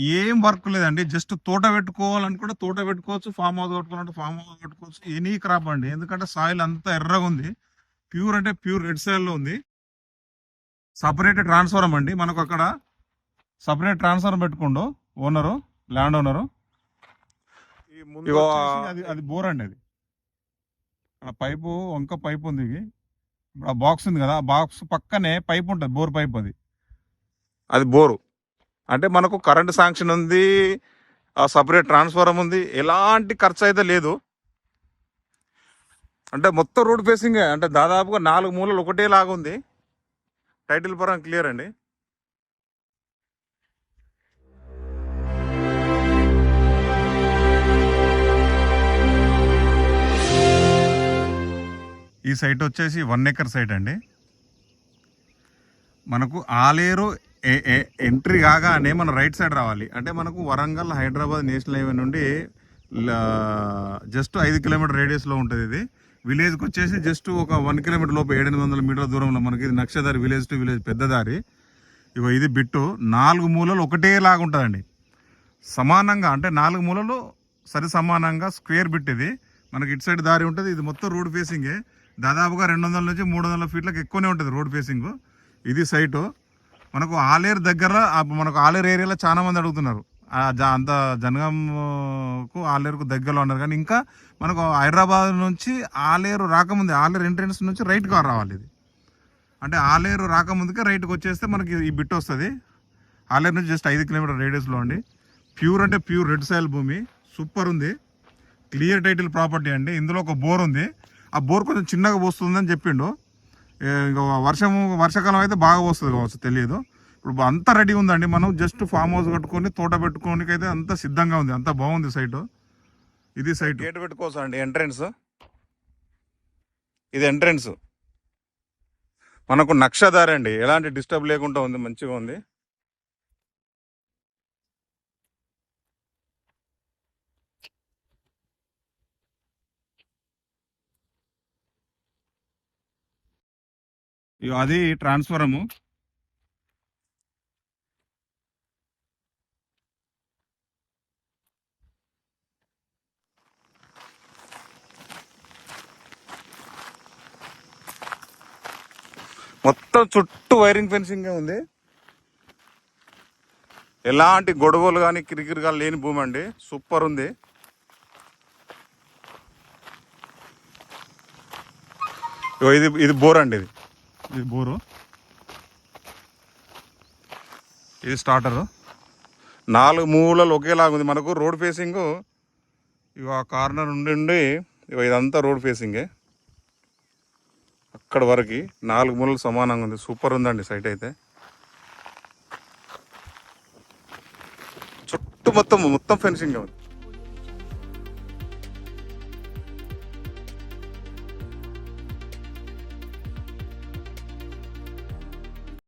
ఏం వర్క్ లేదండి. జస్ట్ తోట పెట్టుకోవాలనుకుంటే తోట పెట్టుకోవచ్చు ఫామ్ హౌస్ కట్టుకోవాలంటే ఫామ్ హౌస్ కట్టుకోవచ్చు. ఎనీ క్రాప్ అండి. ఎందుకంటే సాయిల్ అంతా ఎర్రగా ఉంది. ప్యూర్ అంటే ప్యూర్ రెడ్ సాయిల్లో ఉంది. సపరేట్ ట్రాన్స్ఫారం అండి మనకు అక్కడ సపరేట్ ట్రాన్స్ఫారం పెట్టుకోండు. ఓనరు ల్యాండ్ ఓనరు అది అది బోర్ అండి అది. ఆ పైపు వంక పైపు ఉంది ఆ బాక్స్ ఉంది కదా. ఆ బాక్స్ పక్కనే పైప్ ఉంటుంది. బోర్ పైప్ అది. అది బోరు. అంటే మనకు కరెంట్ శాంక్షన్ ఉంది ఆ సపరేట్ ట్రాన్స్ఫారం ఉంది ఎలాంటి ఖర్చు అయితే లేదు. అంటే మొత్తం రోడ్ ఫేసింగ్ అంటే దాదాపుగా నాలుగు మూలలు ఒకటే లాగా ఉంది. టైటిల్ పరం క్లియర్ అండి. ఈ సైట్ వచ్చేసి వన్ ఎకర్ సైట్ అండి. మనకు ఆలేరు ఎంట్రీ కాగానే మనం రైట్ సైడ్ రావాలి. అంటే మనకు వరంగల్ హైదరాబాద్ నేషనల్ హైవే నుండి జస్ట్ ఐదు కిలోమీటర్ రేడియస్లో ఉంటుంది ఇది. విలేజ్కి వచ్చేసి జస్ట్ ఒక వన్ కిలోమీటర్ లోపు ఏడెనిమిది వందల మీటర్ల దూరంలో మనకి ఇది నక్షదారి విలేజ్ టు విలేజ్ పెద్ద దారి. ఇగో ఇది బిట్టు. నాలుగు మూలలు ఒకటే లాగా ఉంటుందండి. సమానంగా అంటే నాలుగు మూలలు సరి సమానంగా స్క్వేర్ బిట్ ఇది. మనకి ఇటు సైడ్ దారి ఉంటుంది. ఇది మొత్తం రోడ్ ఫేసింగే దాదాపుగా రెండు వందల నుంచి మూడు వందల ఫీట్లకు ఎక్కువనే ఉంటుంది రోడ్ ఫేసింగ్ ఇది సైటు మనకు ఆలేరు దగ్గర మనకు ఆలేరు ఏరియాలో చాలా మంది అడుగుతున్నారు. జ- అంత జనగాంకు ఆలేరుకు దగ్గరలో ఉన్నారు. కానీ ఇంకా మనకు హైదరాబాద్ నుంచి ఆలేరు రాకముందే ఆలేరు ఎంట్రన్స్ నుంచి రైట్ కార్ రావాలి ఇది. అంటే ఆలేరు రాకముందుకే రైట్కి వచ్చేస్తే మనకి ఈ బిట్ వస్తుంది. ఆలేరు నుంచి జస్ట్ ఐదు కిలోమీటర్ రేడియస్లో అండి ప్యూర్ అంటే ప్యూర్ రెడ్ సాయిల్ భూమి సూపర్ ఉంది. క్లియర్ టైటిల్ ప్రాపర్టీ అండి. ఇందులో ఒక బోర్ ఉంది. ఆ బోర్ కొంచెం చిన్నగా పోస్తుందని చెప్పిండు. ఏ, ఇంకా వర్షాకాలం అయితే బాగా వస్తుంది కావచ్చు తెలియదు. ఇప్పుడు అంతా రెడీ ఉందండి మనం జస్ట్ ఫామ్ హౌస్ కట్టుకొని తోట పెట్టుకోనికి అయితే అంత సిద్ధంగా ఉంది అంత బాగుంది సైట్. ఇది సైట్. గేట్ పెట్టుకోవచ్చు అండి? ఎంట్రన్స్? ఇది ఎంట్రన్స్. మనకు నక్షదారండి అండి ఎలాంటి డిస్టర్బ్ లేకుండా ఉంది మంచిగా ఉంది. అది ట్రాన్స్ఫరము. మొత్తం చుట్టూ వైరింగ్ ఫెన్సింగ్ ఉంది. ఎలాంటి గొడవలు కానీ కిరికిరిగా లేని భూమి అండి. సూపర్ ఉంది. ఇగో ఇది ఇది బోర్ అండి ఇది. ఇది బోరు. ఇది స్టార్టరు నాలుగు మూలలు ఒకేలాగా ఉంది. మనకు రోడ్ ఫేసింగ్ ఇక ఆ కార్నర్ ఉండి ఉండి ఇగో ఇదంతా రోడ్ ఫేసింగే అక్కడ వరకు నాలుగు మూలలు సమానంగా ఉంది. సూపర్ ఉందండి సైట్ అయితే. చుట్టూ మొత్తం మొత్తం ఫెన్సింగ్ ఉంది.